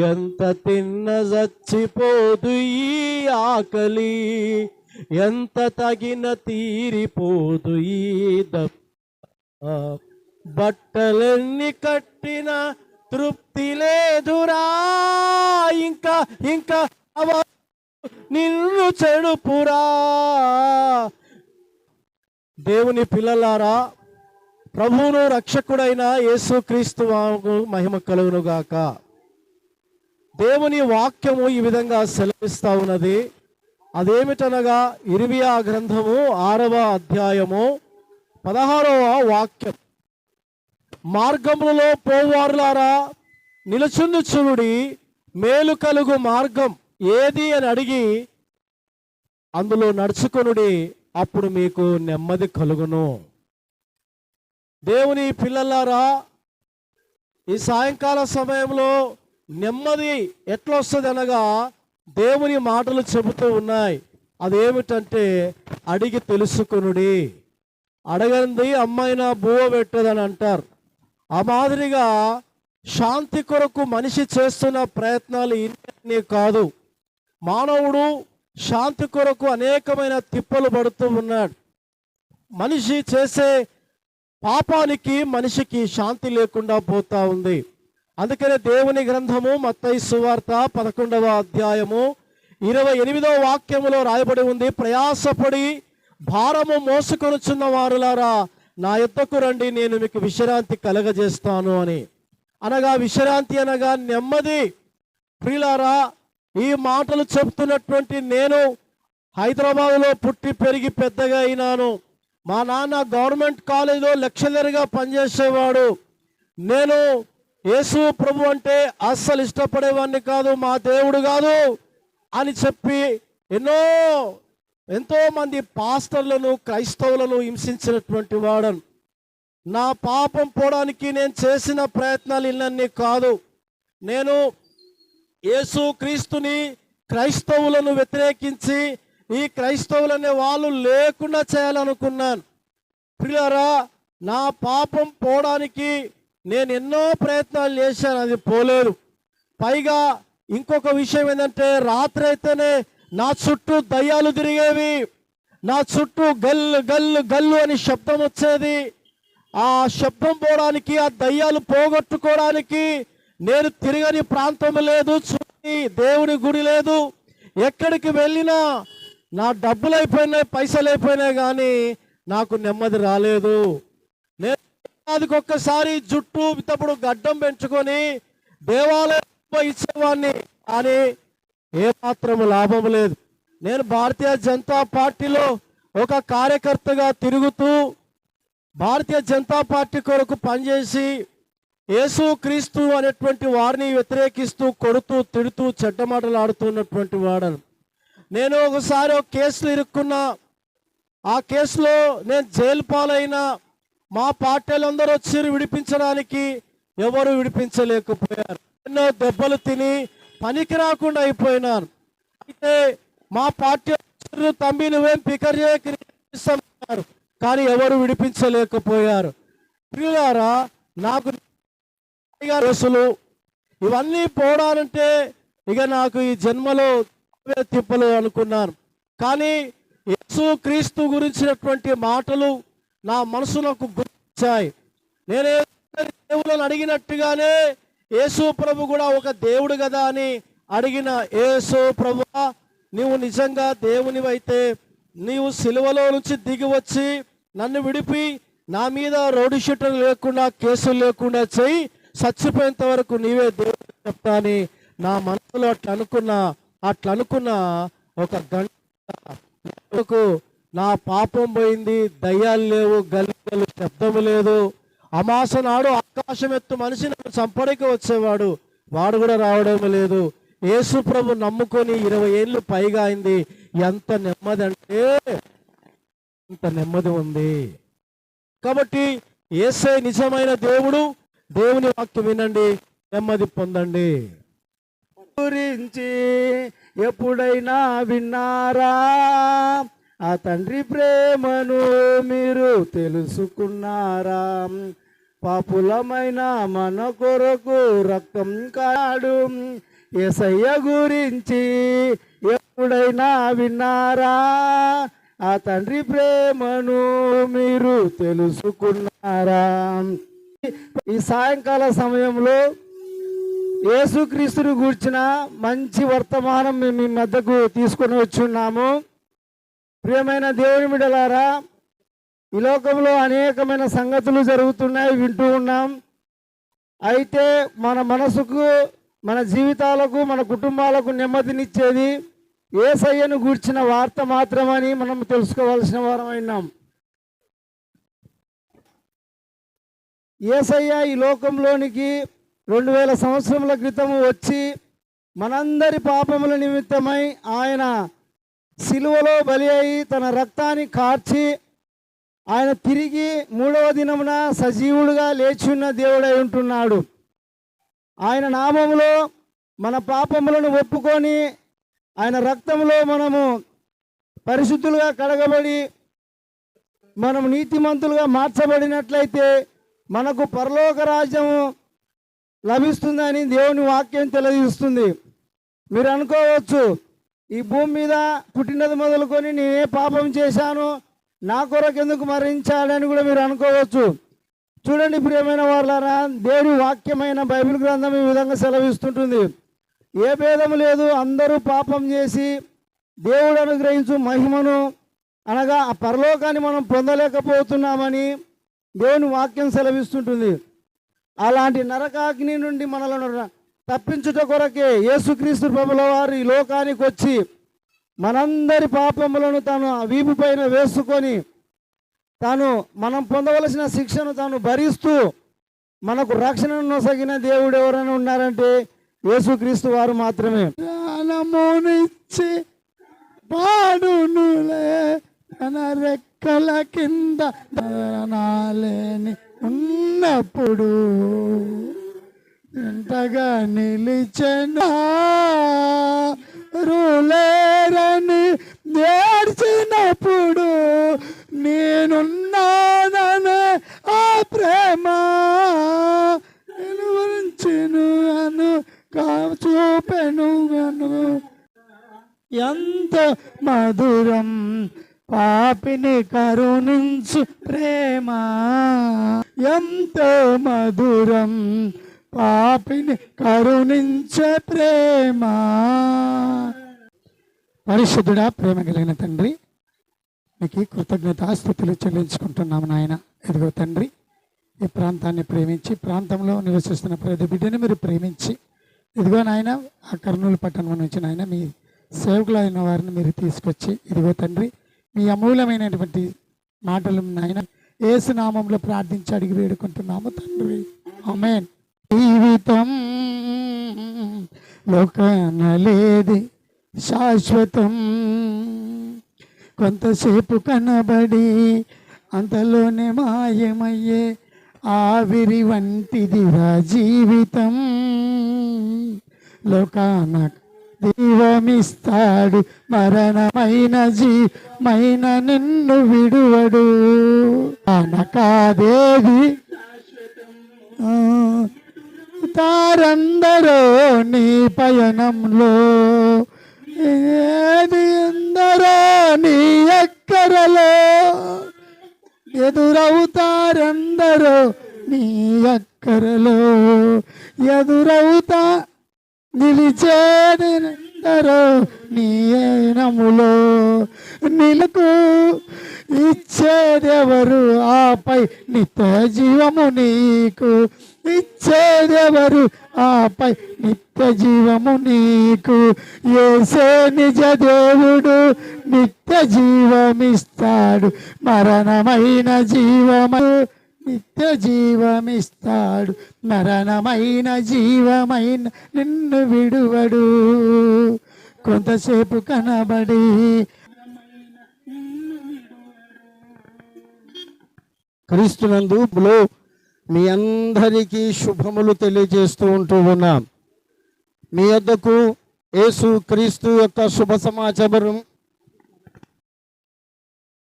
ఎంత తిన్న చచ్చిపోదు ఈ ఆకలి ఎంత తగిన తీరిపోదు ఈ దప్ప బట్టలన్నీ కట్టిన తృప్తి లేదురా. ఇంకా ఇంకా అవ నిన్ను చెడుపురా. దేవుని పిల్లలారా ప్రభువును రక్షకుడైన యేసుక్రీస్తు వాకు మహిమ కలుగునుగాక. దేవుని వాక్యము ఈ విధంగా సెలవిస్తా ఉన్నది. అదేమిటనగా ఇరివియా గ్రంథము ఆరవ అధ్యాయము పదహారవ వాక్యం. మార్గములలో పోవారులారా నిలుచుండు చూడి మేలు కలుగు మార్గం ఏది అని అడిగి అందులో నడుచుకొనుడి అప్పుడు మీకు నెమ్మది కలుగును. దేవుని పిల్లలారా ఈ సాయంకాల సమయంలో నెమ్మది ఎట్లా వస్తుంది అనగా దేవుని మాటలు చెబుతూ ఉన్నాయి. అదేమిటంటే అడిగి తెలుసుకునుడి. అడగంది అమ్మాయిన బువ పెట్టదని అంటారు. ఆ మాదిరిగా శాంతి కొరకు మనిషి చేస్తున్న ప్రయత్నాలు ఇన్ని కాదు. మానవుడు శాంతి కొరకు అనేకమైన తిప్పలు పడుతూ ఉన్నాడు. మనిషి చేసే పాపానికి మనిషికి శాంతి లేకుండా పోతా ఉంది. అందుకనే దేవుని గ్రంథము మత్తయి సువార్త పదకొండవ అధ్యాయము ఇరవై ఎనిమిదవ వాక్యములో రాయబడి ఉంది. ప్రయాసపడి భారము మోసుకొనుచున్న వారులారా నా ఎత్తకు రండి నేను మీకు విశ్రాంతి కలగజేస్తాను అని. అనగా విశ్రాంతి అనగా నెమ్మది. ప్రియులారా ఈ మాటలు చెప్తున్నటువంటి నేను హైదరాబాద్లో పుట్టి పెరిగి పెద్దగా అయినాను. మా నాన్న గవర్నమెంట్ కాలేజీలో లెక్చరర్గా పనిచేసేవాడు. నేను యేసు ప్రభు అంటే అస్సలు ఇష్టపడేవాడిని కాదు మా దేవుడు కాదు అని చెప్పి ఎన్నో ఎంతో మంది పాస్టర్లను క్రైస్తవులను హింసించినటువంటి వాడను. నా పాపం పోవడానికి నేను చేసిన ప్రయత్నాలు ఇన్నన్నీ కాదు. నేను యేసు క్రీస్తుని క్రైస్తవులను వ్యతిరేకించి ఈ క్రైస్తవులనే వాళ్ళు లేకుండా చేయాలనుకున్నాను. పిల్లరా నా పాపం పోవడానికి నేను ఎన్నో ప్రయత్నాలు చేశాను అది పోలేదు. పైగా ఇంకొక విషయం ఏంటంటే రాత్రి అయితేనే నా చుట్టూ దయ్యాలు తిరిగేవి. నా చుట్టూ గల్లు గల్లు గల్లు అని శబ్దం వచ్చేది. ఆ శబ్దం పోవడానికి ఆ దయ్యాలు పోగొట్టుకోవడానికి నేను తిరగని ప్రాంతం లేదు చూడని దేవుని గుడి లేదు. ఎక్కడికి వెళ్ళినా నా డబ్బులు అయిపోయినాయి పైసలు అయిపోయినాయి కానీ నాకు నెమ్మది రాలేదు. ఒక్కసారి జుట్టు తప్పుడు గడ్డం పెంచుకొని దేవాలయం ఇచ్చేవాడిని. కానీ ఏమాత్రం లాభం లేదు. నేను భారతీయ జనతా పార్టీలో ఒక కార్యకర్తగా తిరుగుతూ భారతీయ జనతా పార్టీ కొరకు పనిచేసి యేసు క్రీస్తు అనేటువంటి వారిని వ్యతిరేకిస్తూ కొడుతూ తిడుతూ చెడ్డ మాటలు ఆడుతున్నటువంటి వాడను. నేను ఒకసారి ఒక కేసులు ఇరుక్కున్నా. ఆ కేసులో నేను జైలు పాలైన మా పార్టీలందరూ వచ్చి విడిపించడానికి ఎవరు విడిపించలేకపోయారు. ఎన్నో దెబ్బలు తిని పనికి రాకుండా అయిపోయినారు. అయితే మా పార్టీ తమ్మి నువ్వేం పికర్ చేయన్నారు కానీ ఎవరు విడిపించలేకపోయారు. ప్రియులారా నాకు కేసులు ఇవన్నీ పోవడానంటే ఇక నాకు ఈ జన్మలో తిప్పలు అనుకున్నాను. కానీ యేసు క్రీస్తు గురించినటువంటి మాటలు నా మనసులకు గుర్తించాయి నేనే దేవులను అడిగినట్టుగానే యేసు ప్రభు కూడా ఒక దేవుడు కదా అని అడిగిన యేసు ప్రభు నీవు నిజంగా దేవునివైతే నీవు సిలువలో నుంచి దిగి వచ్చి నన్ను విడిపి నా మీద రోడ్డు షీటర్ లేకుండా కేసులు లేకుండా చెయ్యి చచ్చిపోయేంత వరకు నీవే దేవుడు చెప్తా అని నా మనసులో అట్లా అనుకున్నా అట్లా అనుకున్న ఒక గంటకు నా పాపం పోయింది దయ్యాలు లేవు గల్లీలు శబ్దము లేదు. అమాస నాడు ఆకాశం ఎత్తు మనిషి నన్ను వచ్చేవాడు వాడు కూడా రావడం లేదు. యేసు ప్రభు నమ్ముకొని ఇరవై ఏళ్ళు పైగా అయింది. ఎంత నెమ్మది అంటే ఇంత నెమ్మది ఉంది. కాబట్టి ఏసే నిజమైన దేవుడు దేవుని వాక్యం వినండి నెమ్మది పొందండి. గురించి ఎప్పుడైనా విన్నారా? ఆ తండ్రి ప్రేమను మీరు తెలుసుకున్నారా? పాపులమైన మన కొరకు రక్తం కాడు. ఏసయ్య గురించి ఎప్పుడైనా విన్నారా? ఆ తండ్రి ప్రేమను మీరు తెలుసుకున్నారా? ఈ సాయంకాల సమయంలో యేసుక్రీస్తుని గూర్చిన మంచి వర్తమానం మేము మీ మధ్యకు తీసుకొని వచ్చున్నాము. ప్రియమైన దేవుని బిడలారా ఈ లోకంలో అనేకమైన సంగతులు జరుగుతున్నాయి వింటూ ఉన్నాం. అయితే మన మనసుకు మన జీవితాలకు మన కుటుంబాలకు నెమ్మదినిచ్చేది ఏసయ్యను గూర్చిన వార్త మాత్రమని మనం తెలుసుకోవాల్సిన వారం అయినాం. ఏసయ్య ఈ లోకంలోనికి రెండు వేల సంవత్సరముల క్రితం వచ్చి మనందరి పాపముల నిమిత్తమై ఆయన సిలువలో బలి అయి తన రక్తాన్ని కార్చి ఆయన తిరిగి మూడవ దినమున సజీవుడుగా లేచి ఉన్న దేవుడై ఉంటున్నాడు. ఆయన నామములో మన పాపములను ఒప్పుకొని ఆయన రక్తంలో మనము పరిశుద్ధులుగా కడగబడి మనం నీతిమంతులుగా మార్చబడినట్లయితే మనకు పరలోక రాజ్యము లభిస్తుందని దేవుని వాక్యం తెలియజేస్తుంది. మీరు అనుకోవచ్చు ఈ భూమి మీద పుట్టినది మొదలుకొని నేనే పాపం చేశాను. నా కొరకు ఎందుకు మరణించాలని కూడా మీరు అనుకోవచ్చు. చూడండి ప్రియమైన వాళ్ళారా దేవుడి వాక్యమైన బైబిల్ గ్రంథం ఈ విధంగా సెలవిస్తుంటుంది. ఏ భేదము లేదు అందరూ పాపం చేసి దేవుడు అనుగ్రహించు మహిమను అనగా ఆ పరలోకాన్ని మనం పొందలేకపోతున్నామని దేవుని వాక్యం సెలవిస్తుంటుంది. అలాంటి నరకాగ్ని నుండి మనలను ర- తప్పించుట కొరకే యేసుక్రీస్తు ప్రభుల వారు ఈ లోకానికి వచ్చి మనందరి పాపములను తాను ఆ వీపు పైన వేసుకొని తాను మనం పొందవలసిన శిక్షను తాను భరిస్తూ మనకు రక్షణను నొసగిన దేవుడు ఎవరైనా ఉన్నారంటే యేసుక్రీస్తు వారు మాత్రమే. ప్రాణమునిచ్చి పాడునులే తన రెక్కల కింద ఉన్నప్పుడు ఎంతగా నిలిచెనా. రులేరని నేర్చినప్పుడు నేనున్నాననే ఆ ప్రేమ నిలువరించిను అను చూపెను అను ఎంత మధురం పాపిని కరుణి ప్రేమ ఎంత మధురం పాపిని కరుణించే ప్రేమ. పరిశుద్ధుడా ప్రేమ కలిగిన తండ్రి మీకు కృతజ్ఞతాస్థుతులు చెల్లించుకుంటున్నాము నాయన. ఎదుగో తండ్రి ఈ ప్రాంతాన్ని ప్రేమించి ప్రాంతంలో నివసిస్తున్న ప్రతి బిడ్డని మీరు ప్రేమించి ఇదిగో నాయన ఆ కర్నూలు పట్టణం నుంచి నాయన మీ సేవకులైన వారిని మీరు తీసుకొచ్చి ఇదిగో తండ్రి మీ అమూల్యమైనటువంటి మాటలు నాయన ఏసునామంలో ప్రార్థించి అడిగి వేడుకుంటున్నాము తండ్రి. అమేన్ జీవితం లోకనలేది శాశ్వతం. కొంతసేపు కనబడి అంతలోనే మాయమయ్యే ఆవిరి వంటిదిరా జీవితం. లోకాన దీవమిస్తాడు మరణమైన జీమైన నిన్ను విడువడు. అనకాదేవి ఆ, తారందరో నీ పయనంలో. ఏది అందరో నీ ఎక్కరలో? ఎదురవుతారందరో నీ అక్కరలో ఎదురవుతా నిలిచేదెందరో నీ నములో నిలకు ఇచ్చేదెవరు ఆపై నిత్య జీవము నీకు. ఇచ్చేదెవరు ఆపై నిత్య జీవము నీకు. ఏసే నిజ దేవుడు నిత్య జీవమిస్తాడు. మరణమైన జీవము నిత్య జీవమిస్తాడు. మరణమైన జీవమైన నిన్ను విడువడు. కొంతసేపు కనబడి క్రీస్తునందు లో మీ అందరికీ శుభములు తెలియజేస్తూ ఉంటూ ఉన్నాం. మీ వద్దకు యేసు క్రీస్తు యొక్క శుభ సమాచారం